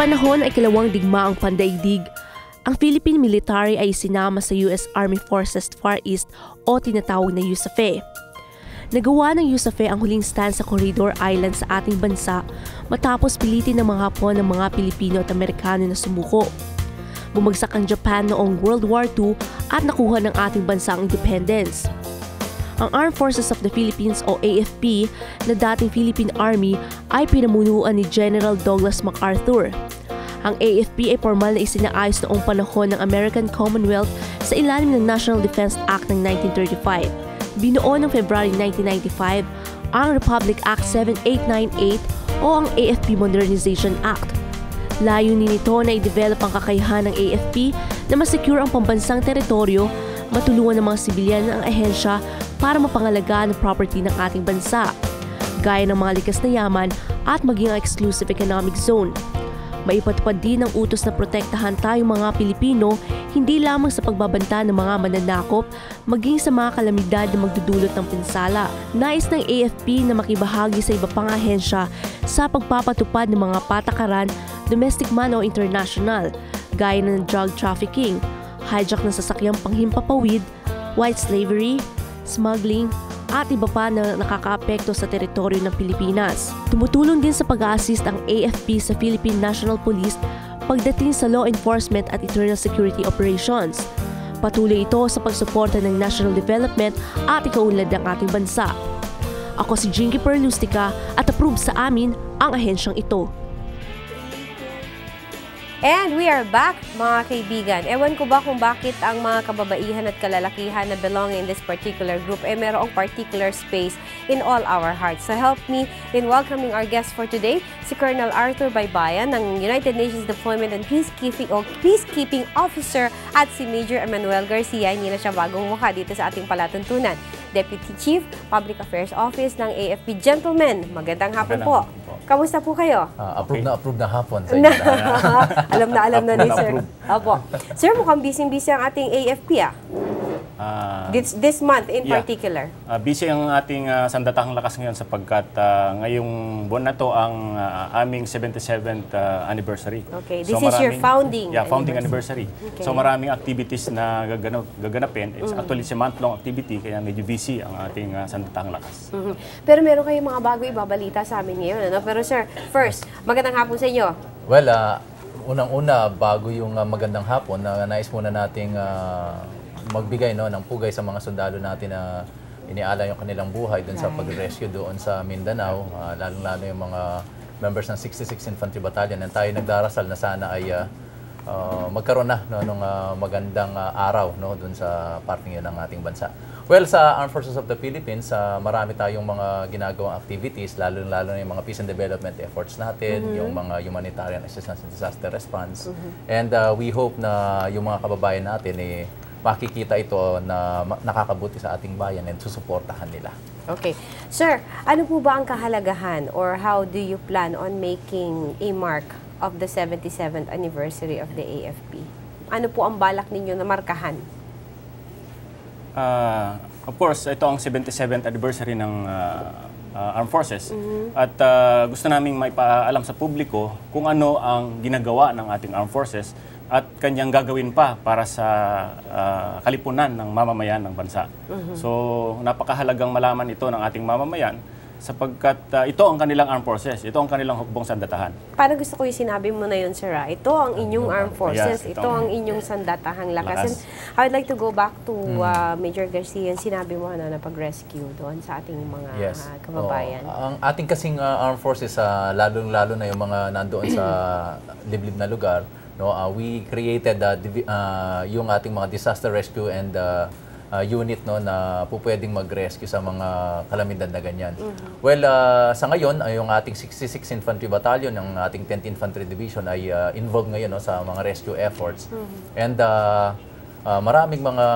panahon ay kilawang digmaang pandaigdig, ang Philippine military ay sinama sa US Army Forces Far East o tinatawag na USAFE. Nagawa ng USAFE ang huling stand sa Corridor Island sa ating bansa matapos pilitin ng mga Hapon ng mga Pilipino at Amerikano na sumuko. Bumagsak ang Japan noong World War II at nakuha ng ating bansa ang independence. Ang Armed Forces of the Philippines o AFP na dating Philippine Army ay pinamunuan ni General Douglas MacArthur. Ang AFP ay formal na isinaayos noong panahon ng American Commonwealth sa ilalim ng National Defense Act ng 1935 binuo noong February 1995 ang Republic Act 7898 o ang AFP Modernization Act. Layunin nito na i-develop ang kakayahan ng AFP na masecure ang pambansang teritoryo, matulungan ng mga sibilyan ng ahensya para mapangalagaan ang property ng ating bansa, gaya ng mga likas na yaman at maging ang exclusive economic zone. Maipatupad din ang utos na protektahan tayong mga Pilipino hindi lamang sa pagbabanta ng mga mananakop, maging sa mga kalamidad na magdudulot ng pinsala. Nais ng AFP na makibahagi sa iba pang ahensya sa pagpapatupad ng mga patakaran, domestic man o international, gaya ng drug trafficking, hijack ng sasakyang panghimpapawid, white slavery, smuggling, at iba pa na nakakaapekto sa teritoryo ng Pilipinas. Tumutulong din sa pag-assist ang AFP sa Philippine National Police pagdating sa law enforcement at internal security operations. Patuloy ito sa pagsuporta ng national development at ikaunlad ng ating bansa. Ako si Jinky Perlustica at approve sa amin ang ahensyang ito. And we are back, mga kaibigan. Ewan ko ba kung bakit ang mga kababaihan at kalalakihan na belong in this particular group ay eh, merong particular space in all our hearts. So help me in welcoming our guest for today, si Colonel Arthur Baybayan ng United Nations Deployment and Peacekeeping, o Peacekeeping Officer at si Major Emmanuel Garcia. Hindi na siya bagong mukha dito sa ating palatuntunan. Deputy Chief, Public Affairs Office ng AFP. Gentlemen, magandang hapon po. Kamusta po kayo? Uh, approve okay. na approve na hapon sa inyo. alam na alam na ni Sir. Opo. Sir, mukhang busy-busy ang ating AFP ah. Uh, this, this month in yeah. particular? Uh, busy ang ating uh, sandatahang lakas ngayon sapagkat uh, ngayong buwan na to ang uh, aming 77th uh, anniversary. Okay, this so, is your founding Yeah, founding anniversary. Okay. So maraming activities na gaganap, gaganapin. It's mm-hmm. actually a month-long activity kaya medyo busy ang ating uh, sandatahang lakas. Mm-hmm. Pero meron kayong mga bago ibabalita sa amin ngayon. Ano? Pero sir, first, magandang hapon sa inyo. Well, uh, unang-una, bago yung uh, magandang hapon, uh, nais muna nating uh, magbigay no, ng pugay sa mga sundalo natin na iniala yung kanilang buhay doon sa pag-rescue doon sa Mindanao, uh, lalong-lalo yung mga members ng 66 Infantry Battalion. And tayo nagdarasal na sana ay uh, uh, magkaroon na no, ng uh, magandang uh, araw no, doon sa parting yun ng ating bansa. Well, sa Armed Forces of the Philippines, uh, marami tayong mga ginagawang activities, lalo-lalo na yung mga peace and development efforts natin, mm-hmm. yung mga humanitarian assistance and disaster response. Mm-hmm. And uh, we hope na yung mga kababayan natin eh, makikita ito na nakakabuti sa ating bayan and susuportahan nila. Okay. Sir, ano po ba ang kahalagahan or how do you plan on making a mark of the 77th anniversary of the AFP? Ano po ang balak ninyo na markahan? Uh, of course, ito ang 77th anniversary ng uh, uh, Armed Forces. Mm-hmm. At uh, gusto naming maipaalam sa publiko kung ano ang ginagawa ng ating Armed Forces at kanyang gagawin pa para sa uh, kalipunan ng mamamayan ng bansa. Mm-hmm. So napakahalagang malaman ito ng ating mamamayan sapagkat uh, ito ang kanilang armed forces, ito ang kanilang hukbong sandatahan. Parang gusto ko yung sinabi mo na yun, sir. Ah. Ito ang inyong armed forces, yes, ito, ito ang inyong sandatahang lakas. lakas. And I would like to go back to uh, Major Garcia, sinabi mo na napag-rescue doon sa ating mga yes. uh, kababayan. Oh, ang ating kasing uh, armed forces, uh, lalong-lalo na yung mga nandoon sa liblib na lugar, no, uh, we created uh, uh, yung ating mga disaster rescue and uh, uh, unit no na po pwedeng mag-rescue sa mga kalamidad na ganyan. Mm-hmm. Well, uh, sa ngayon ay yung ating 66 Infantry Battalion ng ating 10th Infantry Division ay uh, involved ngayon no sa mga rescue efforts. Mm-hmm. And uh, uh, maraming mga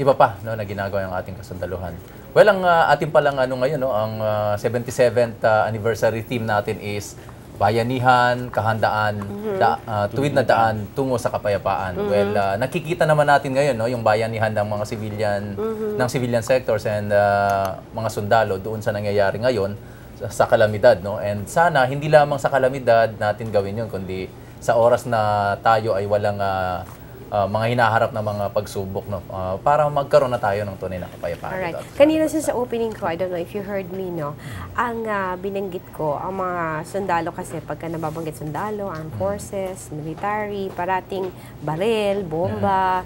iba pa no na ginagawa ng ating kasundaluhan. Well, ang uh, ating palang ano ngayon no, ang uh, 77th uh, anniversary theme natin is bayanihan, kahandaan, mm-hmm. da, uh, tuwid na daan tungo sa kapayapaan. Mm-hmm. Well, uh, nakikita naman natin ngayon no, yung bayanihan ng mga civilian mm-hmm. ng civilian sectors and uh, mga sundalo doon sa nangyayari ngayon sa, sa kalamidad, no? And sana hindi lamang sa kalamidad natin gawin 'yun, kundi sa oras na tayo ay walang ah, ah, mga hinaharap na mga pagsubok, no? Ah, para magkaroon na tayo ng tunay na kapayapaan. Alright. dito. Kanina sa, sa opening ko, I don't know if you heard me, no? Ang ah, binanggit ko, ang mga sundalo kasi, pagka nababanggit sundalo, armed forces, military, parating baril, bomba,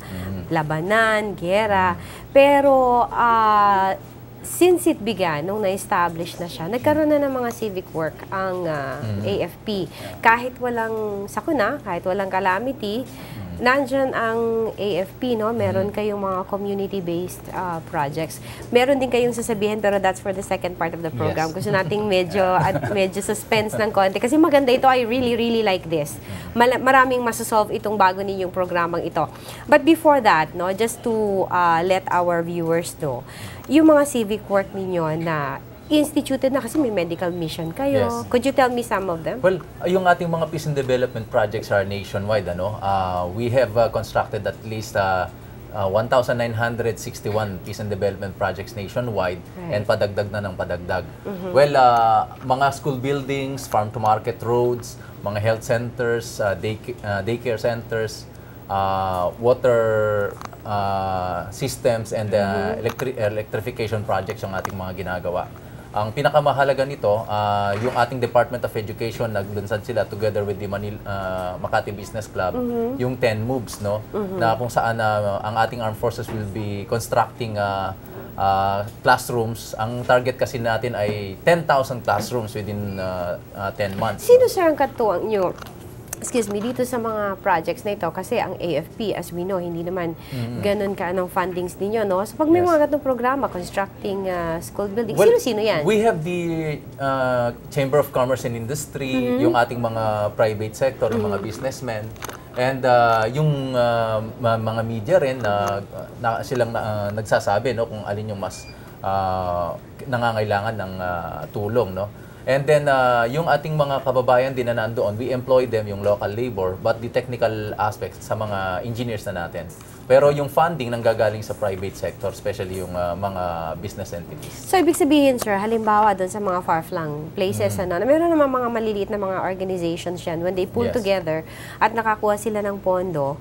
labanan, gera. Pero, ah, since it began, nung na-establish na siya, nagkaroon na ng mga civic work ang ah, AFP. Kahit walang sakuna, kahit walang calamity, nandyan ang AFP, no? Meron kayong mga community-based ah, projects. Meron din kayong sasabihin, pero that's for the second part of the program. Yes. Gusto nating medyo, at medyo suspense ng konti. Kasi maganda ito, I really, really like this. Mala- maraming masasolve itong bago ninyong programang ito. But before that, no, just to ah, let our viewers know, yung mga civic work ninyo na instituted na kasi may medical mission kayo. Yes. Could you tell me some of them? Well, yung ating mga peace and development projects are nationwide. Ano? Uh, we have uh, constructed at least uh, uh, 1,961 peace and development projects nationwide Right. and padagdag na ng padagdag. Well, uh, mga school buildings, farm-to-market roads, mga health centers, uh, day, uh, daycare centers, uh, water uh, systems and uh, electri- electrification projects yung ating mga ginagawa. Ang pinakamahalaga nito, ah, yung ating Department of Education, naglunsad sila together with the Manil, ah, Makati Business Club, yung 10 moves, no? Na kung saan ah, ang ating armed forces will be constructing ah, ah, classrooms. Ang target kasi natin ay 10,000 classrooms within ah, ah, 10 months. Sino sir ang katuwang nyo? Excuse me, dito sa mga projects na ito, kasi ang AFP, as we know, hindi naman ganun ka ng fundings ninyo, no? So pag may Yes. mga ganitong programa, constructing uh, school buildings, Well, sino-sino yan? We have the uh, Chamber of Commerce and Industry, Mm-hmm. yung ating mga private sector, yung mga businessmen, and uh, yung uh, mga media rin na, na silang uh, nagsasabi no kung alin yung mas uh, nangangailangan ng uh, tulong no. And then uh, yung ating mga kababayan din na nandoon, we employ them yung local labor but the technical aspects sa mga engineers na natin. Pero yung funding nanggagaling sa private sector, especially yung uh, mga business entities. So, ibig sabihin, sir, halimbawa doon sa mga far-flung places, Mm. ano, na meron naman mga maliliit na mga organizations yan, when they pull Yes. together at nakakuha sila ng pondo,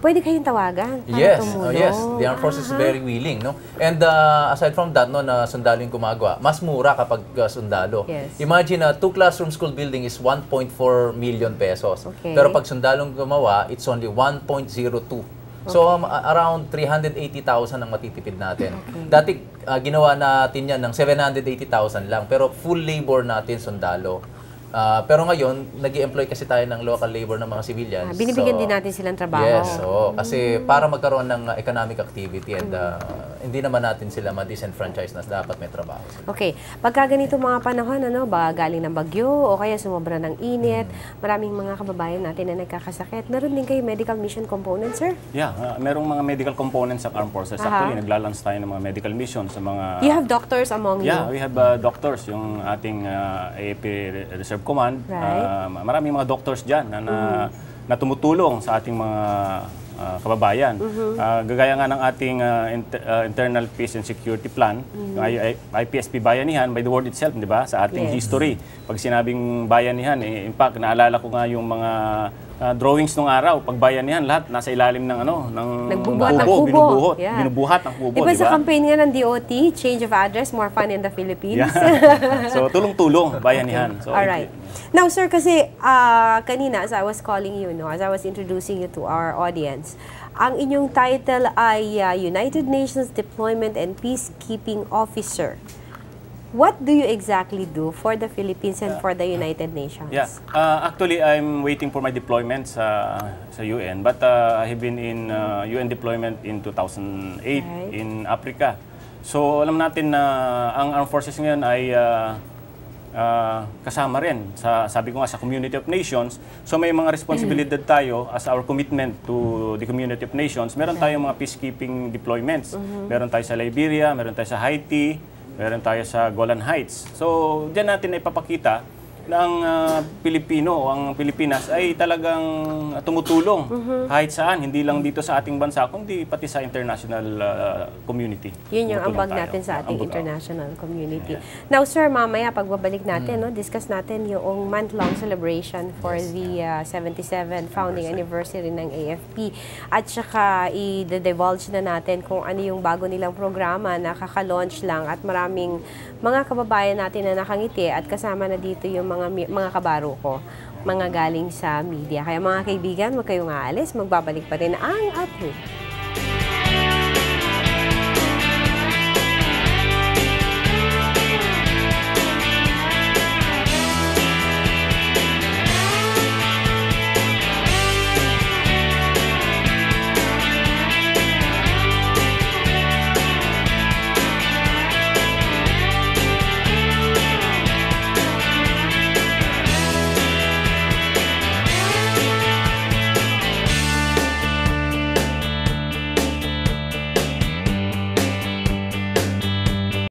pwede kayong tawagan para Mm. Yes, oh, tumulong. yes. The armed forces is very willing, no? And uh, aside from that, no, na sundalo yung gumagawa, mas mura kapag uh, sundalo. Yes. Imagine na two classroom school building is 1.4 million pesos. Okay. Pero pag sundalong gumawa, it's only 1.02. So um, around 380,000 ang matitipid natin. Dati uh, ginawa natin yan ng 780,000 lang, pero full labor natin sundalo. Ah, pero ngayon, nag employ kasi tayo ng local labor ng mga civilians. Ah, binibigyan So, din natin silang trabaho. Yes, oo. Kasi para magkaroon ng uh, economic activity and uh, hindi naman natin sila ma-disenfranchise na dapat may trabaho sila. Okay. Pagka ganito mga panahon, ano, ba galing ng bagyo o kaya sumobra ng init, maraming mga kababayan natin na nagkakasakit. Meron din kayo medical mission component, sir? Yeah, uh, merong mga medical components sa armed forces. Aha. Actually, naglalans tayo ng mga medical mission sa mga... You have doctors among Yeah, you. we have uh, doctors, yung ating uh, AAP Re- Reserve Command. Right. Uh, maraming mga doctors dyan na, na, na tumutulong sa ating mga uh, kababayan. Mm-hmm. Uh, gagaya nga ng ating uh, inter- uh, Internal Peace and Security Plan, yung I- IPSP Bayanihan, by the word itself, di ba, sa ating Mm-hmm. Yes. history. Pag sinabing bayanihan, eh, in fact, naalala ko nga yung mga uh, drawings nung araw, pag bayanihan, lahat nasa ilalim ng ano, ng Nagbubuhat ng kubo, binubuhat, Yeah. binubuhat ng kubo, Diba di sa campaign nga ng DOT, change of address, more fun in the Philippines? Yeah. so tulong-tulong bayanihan. So All right. Now, sir, kasi ah, kanina as I was calling you, no, as I was introducing you to our audience, ang inyong title ay ah, United Nations Deployment and Peacekeeping Officer. What do you exactly do for the Philippines and for the United Nations? Yeah. Uh, actually, I'm waiting for my deployment sa sa UN, but uh, I have been in uh, UN deployment in 2008 Right. in Africa. So alam natin na ang armed forces ngayon ay uh, uh, kasama rin sa sabi ko nga sa Community of Nations. So may mga responsibilidad tayo as our commitment to the Community of Nations. Meron tayong mga peacekeeping deployments. Meron tayo sa Liberia, meron tayo sa Haiti, meron tayo sa Golan Heights. So diyan natin ipapakita na ang ah, Pilipino o ang Pilipinas ay talagang tumutulong kahit saan, hindi lang dito sa ating bansa, kundi pati sa international ah, community. Yun yung ambag tayo. natin sa ating Ambag- international community. Now, sir, mamaya pagbabalik natin, no, discuss natin yung month-long celebration for the uh, 77 founding anniversary ng AFP. At saka i-divulge na natin kung ano yung bago nilang programa na kaka-launch lang at maraming mga kababayan natin na nakangiti at kasama na dito yung mga mga kabaro ko mga galing sa media. Kaya mga kaibigan, huwag kayong aalis. Magbabalik pa rin ang upload.